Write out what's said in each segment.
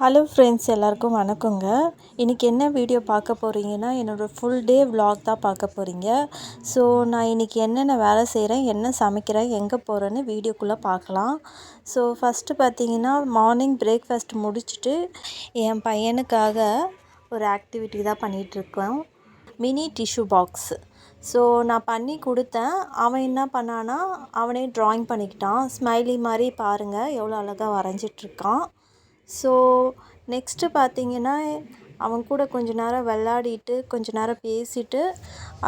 Hello friends எல்லாருக்கும் வணக்கங்க. இன்றைக்கி என்ன வீடியோ பார்க்க போகிறீங்கன்னா என்னோடய ஃபுல் டே வ்ளாக் தான் பார்க்க போகிறீங்க ஸோ நான் இன்றைக்கி என்னென்ன வேலை செய்கிறேன் என்ன சமைக்கிறேன் எங்கே போகிறேன்னு வீடியோக்குள்ளே பார்க்கலாம். ஸோ ஃபஸ்ட்டு பார்த்தீங்கன்னா மார்னிங் பிரேக்ஃபாஸ்ட் முடிச்சுட்டு என் பையனுக்காக ஒரு ஆக்டிவிட்டி தான் பண்ணிகிட்ருக்கோம் மினி டிஷ்யூ பாக்ஸ் ஸோ நான் பண்ணி கொடுத்தேன். அவன் என்ன பண்ணான்னா அவனே ட்ராயிங் பண்ணிக்கிட்டான். ஸ்மைலி மாதிரி பாருங்கள் எவ்வளோ அழகாக வரைஞ்சிட்ருக்கான் ஸோ நெக்ஸ்ட்டு பார்த்தீங்கன்னா அவன் கூட கொஞ்ச நேரம் விளாடிட்டு கொஞ்ச நேரம் பேசிட்டு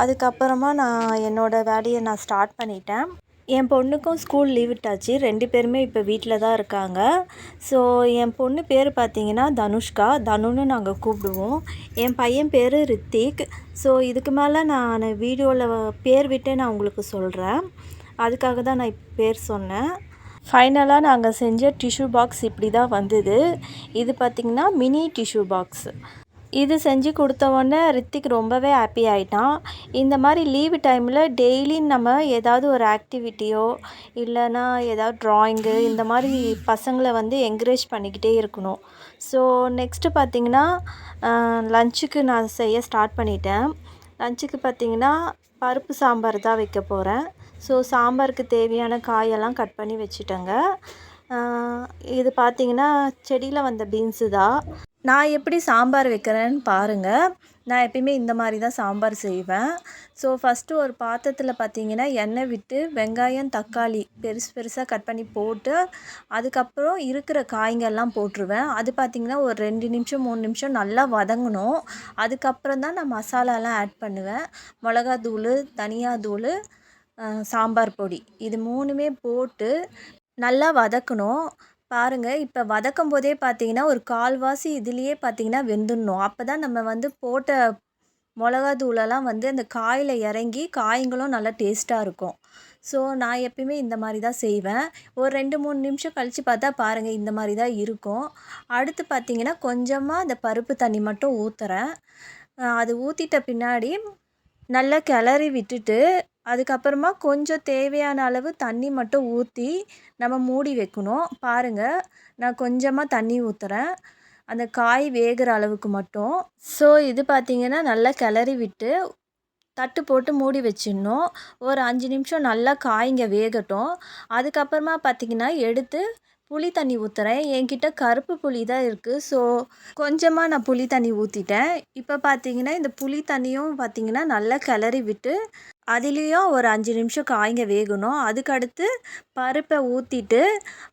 அதுக்கப்புறமா நான் என்னோடய வேலையை நான் ஸ்டார்ட் பண்ணிட்டேன். என் பொண்ணுக்கும் ஸ்கூல் லீவ் விட்டாச்சு. ரெண்டு பேருமே இப்போ வீட்டில் தான் இருக்காங்க. ஸோ என் பொண்ணு பேர் பார்த்தீங்கன்னா தனுஷ்கா. தனுன்னு நாங்கள் கூப்பிடுவோம். என் பையன் பேர் ரித்திக். ஸோ இதுக்கு மேலே நான் வீடியோவில் பேர் விட்டே நான் உங்களுக்கு சொல்கிறேன் அதுக்காக தான் நான் இப்போ பேர் சொன்னேன். ஃபைனலாக நாங்கள் செஞ்ச டிஷ்யூ பாக்ஸ் இப்படி தான் வந்தது. இது பார்த்திங்கன்னா மினி டிஷ்யூ பாக்ஸ் இது செஞ்சு கொடுத்தவொடனே ரித்திக் ரொம்பவே ஹாப்பி ஆகிட்டான் இந்த மாதிரி லீவு டைமில் டெய்லி நம்ம ஏதாவது ஒரு ஆக்டிவிட்டியோ இல்லைன்னா ஏதாவது ட்ராயிங்கு இந்த மாதிரி பசங்களை வந்து என்கரேஜ் பண்ணிக்கிட்டே இருக்கணும். ஸோ நெக்ஸ்ட்டு பார்த்திங்கன்னா லஞ்சுக்கு நான் செய்ய ஸ்டார்ட் பண்ணிட்டேன். லஞ்சுக்கு பார்த்திங்கன்னா பருப்பு சாம்பார் தான் வைக்க போகிறேன் ஸோ சாம்பாருக்கு தேவையான காயெல்லாம் கட் பண்ணி வச்சுட்டேங்க. இது பார்த்திங்கன்னா செடியில் வந்த பீன்ஸு தான் நான் எப்படி சாம்பார் வைக்கிறேன்னு பாருங்கள் நான் எப்பயுமே இந்த மாதிரி தான் சாம்பார் செய்வேன். ஸோ ஃபஸ்ட்டு ஒரு பாத்திரத்தில் பார்த்தீங்கன்னா எண்ணெய் விட்டு வெங்காயம் தக்காளி பெருசு பெருசாக கட் பண்ணி போட்டு அதுக்கப்புறம் இருக்கிற காய்ங்கெல்லாம் போட்டுருவேன். அது பார்த்திங்கன்னா ஒரு ரெண்டு நிமிஷம் மூணு நிமிஷம் நல்லா வதங்கணும். அதுக்கப்புறம் தான் நான் மசாலாலாம் ஆட் பண்ணுவேன். மிளகாத்தூள் தனியாத்தூள் சாம்பார் பொடி. இது மூணுமே போட்டு நல்லா வதக்கணும். பாருங்கள் இப்போ வதக்கும் போதே பார்த்தீங்கன்னா ஒரு கால்வாசி இதுலேயே பார்த்தீங்கன்னா வெந்துடணும். அப்போ தான் நம்ம வந்து போட்ட மிளகா தூளெல்லாம் வந்து அந்த காயில் இறங்கி காய்ங்களும் நல்லா டேஸ்ட்டாக இருக்கும். ஸோ நான் எப்பயுமே இந்த மாதிரி தான் செய்வேன். ஒரு ரெண்டு மூணு நிமிஷம் கழித்து பார்த்தா பாருங்கள் இந்த மாதிரி தான் இருக்கும். அடுத்து பார்த்திங்கன்னா கொஞ்சமாக அந்த பருப்பு தண்ணி மட்டும் ஊற்றுறேன் அது ஊற்றிட்ட பின்னாடி நல்லா கிளறி விட்டுட்டு அதுக்கப்புறமா கொஞ்சம் தேவையான அளவு தண்ணி மட்டும் ஊற்றி நம்ம மூடி வைக்கணும். பாருங்கள் நான் கொஞ்சமாக தண்ணி ஊற்றுறேன் அந்த காய் வேகிற அளவுக்கு மட்டும். ஸோ இது பார்த்திங்கன்னா நல்லா கிளறி விட்டு தட்டு போட்டு மூடி வச்சிடணும். ஒரு அஞ்சு நிமிஷம் நல்லா காய்ங்க வேகட்டும். அதுக்கப்புறமா பார்த்திங்கன்னா எடுத்து புளி தண்ணி ஊற்றுறேன் என்கிட்ட கருப்பு புளி தான் இருக்குது ஸோ கொஞ்சமாக நான் புளி தண்ணி ஊற்றிட்டேன் இப்போ பார்த்தீங்கன்னா இந்த புளி தண்ணியும் பார்த்திங்கன்னா நல்லா கிளறி விட்டு அதுலேயும் ஒரு அஞ்சு நிமிஷம் காய்ங்க வேகணும். அதுக்கடுத்து பருப்பை ஊற்றிட்டு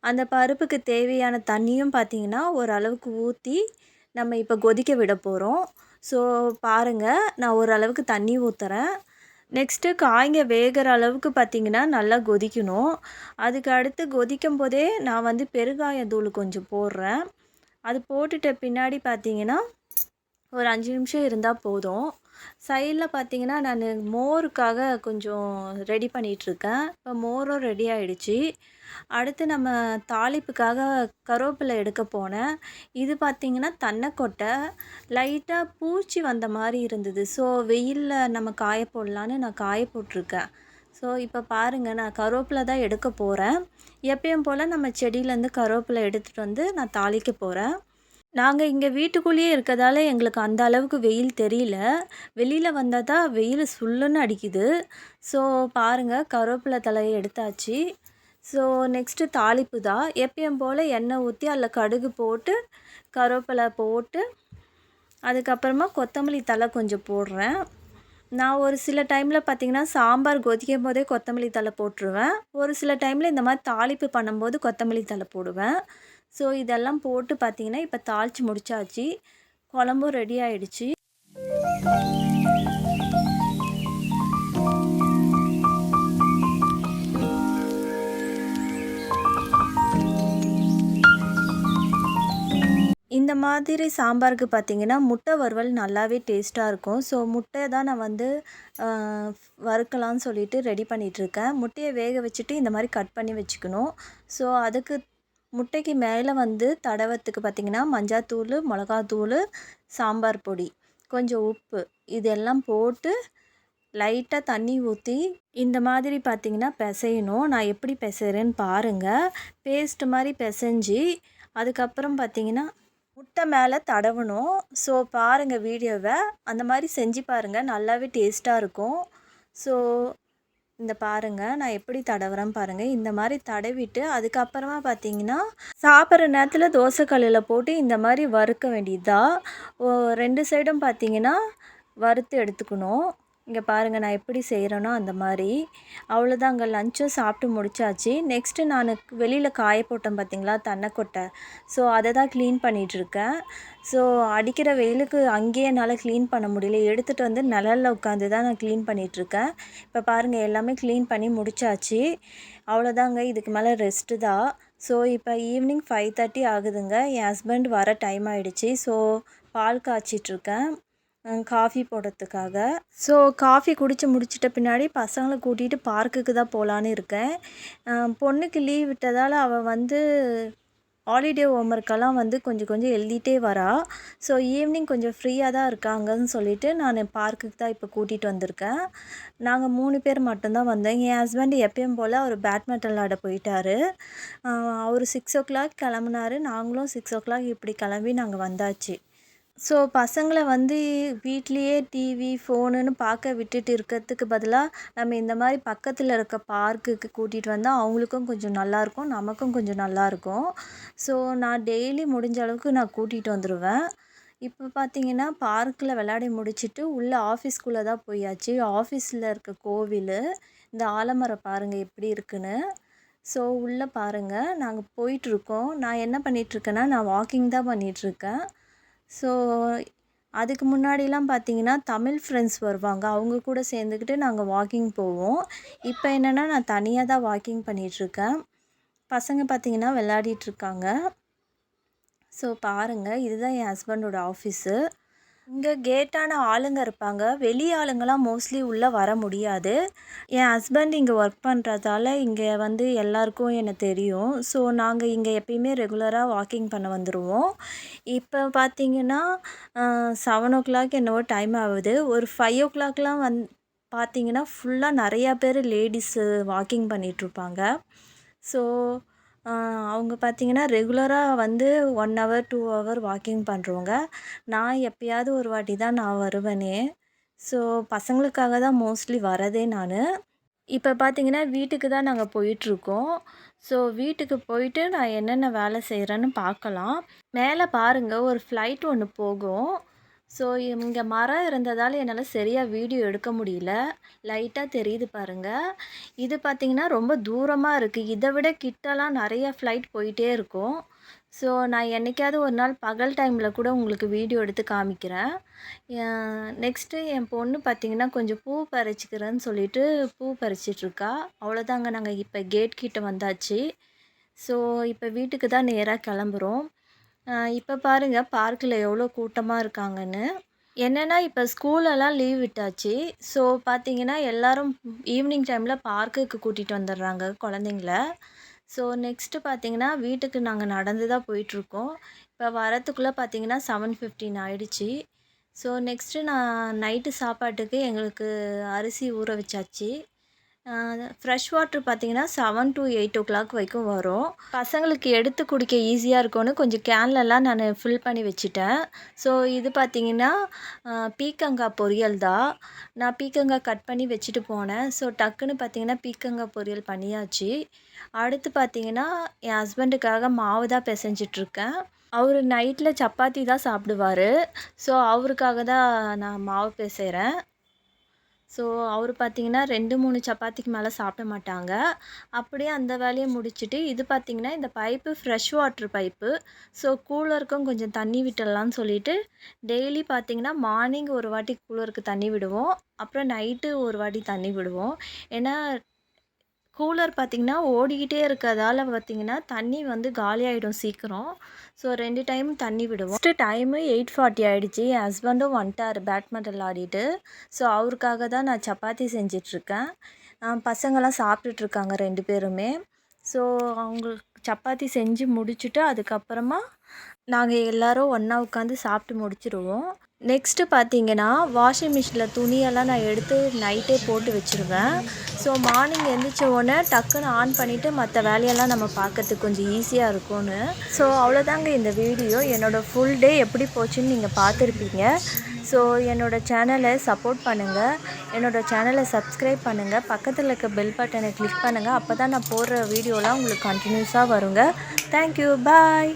அந்த பருப்புக்கு தேவையான தண்ணியும் பார்த்திங்கன்னா ஓரளவுக்கு ஊற்றி நம்ம இப்போ கொதிக்க விட போகிறோம் ஸோ பாருங்கள் நான் ஓரளவுக்கு தண்ணி ஊற்றுறேன் நெக்ஸ்ட்டு காய்ங்க வேகிற அளவுக்கு பார்த்திங்கன்னா நல்லா கொதிக்கணும். அதுக்கு அடுத்து கொதிக்கும் போதே நான் வந்து பெருங்காயத்தூள் கொஞ்சம் போடுறேன். அது போட்டுட்ட பின்னாடி பார்த்திங்கன்னா ஒரு அஞ்சு நிமிஷம் இருந்தால் போதும். சைடில் பார்த்தீங்கன்னா நான் மோருக்காக கொஞ்சம் ரெடி பண்ணிகிட்ருக்கேன் இப்போ மோரும் ரெடி ஆகிடுச்சி அடுத்து நம்ம தாளிப்புக்காக கருவேப்பிலை எடுக்க போனேன். இது பார்த்திங்கன்னா தன்னைக்கொட்டை. லைட்டாக பூச்சி வந்த மாதிரி இருந்தது. ஸோ வெயிலில் நம்ம காய போடலான்னு நான் காய போட்டிருக்கேன். ஸோ இப்போ பாருங்கள் நான் கருவேப்பிலை தான் எடுக்க போகிறேன் எப்பயும் போல் நம்ம செடியிலேருந்து கருவேப்பிலை எடுத்துகிட்டு வந்து நான் தாளிக்க போகிறேன் நாங்கள் இங்கே வீட்டுக்குள்ளேயே இருக்கிறதால எங்களுக்கு அந்த அளவுக்கு வெயில் தெரியல. வெளியில் வந்தால் தான் வெயில் சுல்லுன்னு அடிக்குது. ஸோ பாருங்கள் கருவேப்பிலை தலையை எடுத்தாச்சு. ஸோ நெக்ஸ்ட்டு தாளிப்பு தான். எப்பயும் போல் எண்ணெய் ஊற்றி அதில் கடுகு போட்டு கருவேப்பிலை போட்டு அதுக்கப்புறமா கொத்தமல்லி தலை கொஞ்சம் போடுறேன். நான் ஒரு சில டைமில் பார்த்திங்கன்னா சாம்பார் கொதிக்கும் போதே கொத்தமல்லி தலை போட்டுருவேன். ஒரு சில டைமில் இந்த மாதிரி தாளிப்பு பண்ணும்போது கொத்தமல்லி தலை போடுவேன். ஸோ இதெல்லாம் போட்டு பார்த்தீங்கன்னா இப்போ தாளித்து முடிச்சாச்சு. குழம்பும் ரெடி ஆயிடுச்சு. இந்த மாதிரி சாம்பாருக்கு பார்த்திங்கன்னா முட்டை வறுவல் நல்லாவே டேஸ்ட்டாக இருக்கும். ஸோ முட்டை தான் நான் வந்து வறுக்கலாம்னு சொல்லிட்டு ரெடி பண்ணிகிட்ருக்கேன் முட்டையை வேக வச்சுட்டு இந்த மாதிரி கட் பண்ணி வச்சுக்கணும். ஸோ அதுக்கு முட்டைக்கு மேலே வந்து தடவத்துக்கு பார்த்திங்கன்னா மஞ்சாத்தூள் மிளகாத்தூள் சாம்பார் பொடி கொஞ்சம் உப்பு இதெல்லாம் போட்டு லைட்டாக தண்ணி ஊற்றி இந்த மாதிரி பார்த்திங்கன்னா பிசையணும். நான் எப்படி பிசைகிறேன்னு பாருங்கள் பேஸ்ட் மாதிரி பிசைஞ்சி அதுக்கப்புறம் பார்த்திங்கன்னா முட்டை மேலே தடவணும். ஸோ பாருங்கள் வீடியோவை. அந்த மாதிரி செஞ்சு பாருங்கள் நல்லாவே டேஸ்ட்டாக இருக்கும். ஸோ இந்த பாருங்கள் நான் எப்படி தடவுறேன் பாருங்கள் இந்த மாதிரி தடவிட்டு அதுக்கப்புறமா பார்த்தீங்கன்னா சாப்பிட்ற நேரத்தில் தோசைக்கல்லில் போட்டு இந்த மாதிரி வறுக்க வேண்டியதுதான். ரெண்டு சைடும் பார்த்தீங்கன்னா வறுத்து எடுத்துக்கணும். இங்கே பாருங்கள் நான் எப்படி செய்கிறேனோ அந்த மாதிரி அவ்வளோதான் அங்கே லஞ்சும் சாப்பிட்டு முடிச்சாச்சு. நெக்ஸ்ட்டு நான் வெளியில் காய போட்டேன் பார்த்தீங்களா தென்னைக்கொட்டை ஸோ அதை தான் க்ளீன் பண்ணிகிட்ருக்கேன் ஸோ அடிக்கிற வெயிலுக்கு அங்கேயே என்னால் க்ளீன் பண்ண முடியல. எடுத்துகிட்டு வந்து நிழலில் உட்காந்து தான் நான் க்ளீன் பண்ணிகிட்ருக்கேன் இப்போ பாருங்கள் எல்லாமே க்ளீன் பண்ணி முடிச்சாச்சு. அவ்வளோதாங்க இதுக்கு மேலே ரெஸ்ட்டு தான். ஸோ இப்போ ஈவினிங் ஃபைவ் தேர்ட்டி ஆகுதுங்க. என் ஹஸ்பண்ட் வர டைம் ஆகிடுச்சி ஸோ பால் காய்ச்சிட்ருக்கேன் காஃபி போடுறதுக்காக. ஸோ காஃபி குடித்து முடிச்சிட்ட பின்னாடி பசங்களை கூட்டிகிட்டு பார்க்குக்கு தான் போகலான்னு இருக்கேன். பொண்ணுக்கு லீவ் விட்டதால் அவள் வந்து ஹாலிடே ஹோம்ஒர்க்கெல்லாம் வந்து கொஞ்சம் கொஞ்சம் எழுதிட்டே வரா. ஸோ ஈவினிங் கொஞ்சம் ஃப்ரீயாக தான் இருக்காங்கன்னு சொல்லிவிட்டு நான் பார்க்குக்கு தான் இப்போ கூட்டிகிட்டு வந்திருக்கேன். நாங்கள் மூணு பேர் மட்டும்தான் வந்தோம். என் ஹஸ்பண்ட் எப்பயும் போல் அவர் பேட்மிண்டன் விளாட போயிட்டார். அவர் சிக்ஸ் ஓ கிளாக் கிளம்புனாரு. நாங்களும் சிக்ஸ் ஓ கிளாக் இப்படி கிளம்பி நாங்கள் வந்தாச்சு. ஸோ பசங்களை வந்து வீட்லேயே டிவி ஃபோனுன்னு பார்க்க விட்டுட்டு இருக்கிறதுக்கு பதிலாக நம்ம இந்த மாதிரி பக்கத்தில் இருக்க பார்க்குக்கு கூட்டிகிட்டு வந்தால் அவங்களுக்கும் கொஞ்சம் நல்லாயிருக்கும் நமக்கும் கொஞ்சம் நல்லாயிருக்கும் ஸோ நான் டெய்லி முடிஞ்ச அளவுக்கு நான் கூட்டிகிட்டு வந்துடுவேன் இப்போ பார்த்தீங்கன்னா பார்க்கில் விளையாடி முடிச்சுட்டு உள்ளே ஆஃபீஸ்க்குள்ளே தான் போயாச்சு. ஆஃபீஸில் இருக்க கோவில் இந்த ஆலமரம் பாருங்கள் எப்படி இருக்குன்னு. ஸோ உள்ளே பாருங்கள் நாங்கள் போயிட்டுருக்கோம் நான் என்ன பண்ணிகிட்ருக்கேன்னா நான் வாக்கிங் தான் பண்ணிகிட்ருக்கேன் ஸோ அதுக்கு முன்னாடிலாம் பார்த்தீங்கன்னா தமிழ் ஃப்ரெண்ட்ஸ் வருவாங்க. அவங்க கூட சேர்ந்துக்கிட்டு நாங்கள் வாக்கிங் போவோம். இப்போ என்னென்னா நான் தனியாக தான் வாக்கிங் பண்ணிகிட்ருக்கேன் பசங்க பார்த்தீங்கன்னா விளையாடிட்ருக்காங்க ஸோ பாருங்கள் இதுதான் என் ஹஸ்பண்டோட ஆஃபீஸு இங்கே கேட்டான ஆளுங்க இருப்பாங்க. வெளி ஆளுங்கள்லாம் மோஸ்ட்லி உள்ளே வர முடியாது. என் ஹஸ்பண்ட் இங்கே ஒர்க் பண்ணுறதால இங்கே வந்து எல்லாருக்கும் எனக்கு தெரியும். ஸோ நாங்கள் இங்கே எப்பயுமே ரெகுலராக வாக்கிங் பண்ண வந்துடுவோம் இப்போ பார்த்தீங்கன்னா செவன் ஓ கிளாக் என்னவோ டைம் ஆகுது. ஒரு ஃபைவ் ஓ கிளாக்லாம் வந் பார்த்தீங்கன்னா ஃபுல்லாக நிறையா பேர் லேடிஸு வாக்கிங் பண்ணிகிட்ருப்பாங்க ஸோ அவங்க பார்த்திங்கன்னா ரெகுலராக வந்து one hour two hour walking பண்ணுறவங்க நான் எப்பயாவது ஒரு வாட்டி தான் நான் வருவேனே. ஸோ பசங்களுக்காக தான் மோஸ்ட்லி வரதே நான். இப்போ பார்த்தீங்கன்னா வீட்டுக்கு தான் நாங்கள் போயிட்டுருக்கோம். ஸோ வீட்டுக்கு போயிட்டு நான் என்னென்ன வேலை செய்கிறேன்னு பார்க்கலாம் மேலே பாருங்கள் ஒரு ஃப்ளைட் ஒன்று போகும். ஸோ இங்கே மரம் இருந்ததால் என்னால் சரியாக வீடியோ எடுக்க முடியல. லைட்டாக தெரியுது பாருங்கள் இது பார்த்திங்கன்னா ரொம்ப தூரமாக இருக்குது இதை விட கிட்டலாம் நிறைய ஃப்ளைட் போயிட்டே இருக்கும். ஸோ நான் என்றைக்காவது ஒரு நாள் பகல் டைமில் கூட உங்களுக்கு வீடியோ எடுத்து காமிக்கிறேன். நெக்ஸ்ட்டு என் பொண்ணு பார்த்திங்கன்னா கொஞ்சம் பூ பறிச்சிக்கிறேன்னு சொல்லிட்டு பூ பறிச்சிட்ருக்கா அவ்வளோதாங்க நாங்கள் இப்போ கேட் கிட்ட வந்தாச்சு. ஸோ இப்போ வீட்டுக்கு தான் நேராக கிளம்புறோம். இப்போ பாருங்கள் பார்க்கில் எவ்வளோ கூட்டமாக இருக்காங்கன்னு. என்னென்னா இப்போ ஸ்கூலெல்லாம் லீவ் விட்டாச்சு. ஸோ பார்த்தீங்கன்னா எல்லோரும் ஈவினிங் டைமில் பார்க்குக்கு கூட்டிகிட்டு வந்துடுறாங்க குழந்தைங்கள. ஸோ நெக்ஸ்ட்டு பார்த்தீங்கன்னா வீட்டுக்கு நாங்கள் நடந்து தான் போயிட்டுருக்கோம் இப்போ வரத்துக்குள்ளே பார்த்தீங்கன்னா செவன் ஃபிஃப்டின் ஆயிடுச்சு. ஸோ நெக்ஸ்ட்டு நான் நைட்டு சாப்பாட்டுக்கு எங்களுக்கு அரிசி ஊற வச்சாச்சு. ஃப்ரெஷ் வாட்ரு பார்த்திங்கன்னா seven to eight o'clock வரைக்கும் வரும். பசங்களுக்கு எடுத்து குடிக்க ஈஸியாக இருக்கும்னு கொஞ்சம் கேன்லலாம் நான் ஃபில் பண்ணி வச்சுட்டேன். ஸோ இது பார்த்திங்கன்னா பீக்கங்காய் பொரியல் தான். நான் பீக்கங்காய் கட் பண்ணி வச்சுட்டு போனேன். ஸோ டக்குன்னு பார்த்திங்கன்னா பீக்கங்காய் பொரியல் பண்ணியாச்சு. அடுத்து பார்த்திங்கன்னா என் ஹஸ்பண்டுக்காக மாவு தான் பிசைஞ்சிட்ருக்கேன் அவர் நைட்டில் சப்பாத்தி தான் சாப்பிடுவார். ஸோ அவருக்காக தான் நான் மாவு பிசைகிறேன் ஸோ அவர் பார்த்திங்கன்னா ரெண்டு மூணு சப்பாத்திக்கு மேலே சாப்பிட மாட்டாங்க. அப்படியே அந்த வேலையை முடிச்சுட்டு இது பார்த்திங்கன்னா இந்த pipe fresh water pipe so கூலருக்கும் கொஞ்சம் தண்ணி விட்டுடலான்னு சொல்லிட்டு டெய்லி பார்த்திங்கன்னா மார்னிங் ஒரு வாட்டி கூலருக்கு தண்ணி விடுவோம். அப்புறம் நைட்டு ஒரு வாட்டி தண்ணி விடுவோம். ஏன்னா கூலர் பார்த்திங்கன்னா ஓடிக்கிட்டே இருக்கிறதால பார்த்திங்கன்னா தண்ணி வந்து காலியாகிடும் சீக்கிரம். ஸோ ரெண்டு டைம் தண்ணி விடுவோம். ஃபஸ்ட்டு டைமு எயிட் ஃபார்ட்டி ஆகிடுச்சி என் ஹஸ்பண்டும் வந்துட்டார் பேட்மிண்டன் ஆடிட்டு. ஸோ அவருக்காக தான் நான் சப்பாத்தி செஞ்சிட்ருக்கேன். பசங்களாம் சாப்பிட்டுட்ருக்காங்க ரெண்டு பேருமே. ஸோ அவங்களுக்கு சப்பாத்தி செஞ்சு முடிச்சுட்டு அதுக்கப்புறமா நாங்கள் எல்லோரும் ஒன்றா உட்காந்து சாப்பிட்டு முடிச்சிடுவோம் நெக்ஸ்ட்டு பார்த்தீங்கன்னா வாஷிங் மிஷினில் துணியெல்லாம் நான் எடுத்து நைட்டே போட்டு வச்சுருவேன். ஸோ மார்னிங் எழுந்திரிச்ச உடனே டக்குன்னு ஆன் பண்ணிவிட்டு மற்ற வேலையெல்லாம் நம்ம பார்க்கறதுக்கு கொஞ்சம் ஈஸியாக இருக்கும்னு. ஸோ அவ்வளோதாங்க இந்த வீடியோ என்னோடய ஃபுல் டே எப்படி போச்சுன்னு நீங்கள் பார்த்துருப்பீங்க. ஸோ என்னோடய சேனலை சப்போர்ட் பண்ணுங்கள் என்னோடய சேனலை சப்ஸ்கிரைப் பண்ணுங்கள் பக்கத்தில் இருக்க பெல் பட்டனை கிளிக் பண்ணுங்கள் அப்போ தான் நான் போடுற வீடியோலாம் உங்களுக்கு கண்டினியூஸாக வருங்க. Thank you bye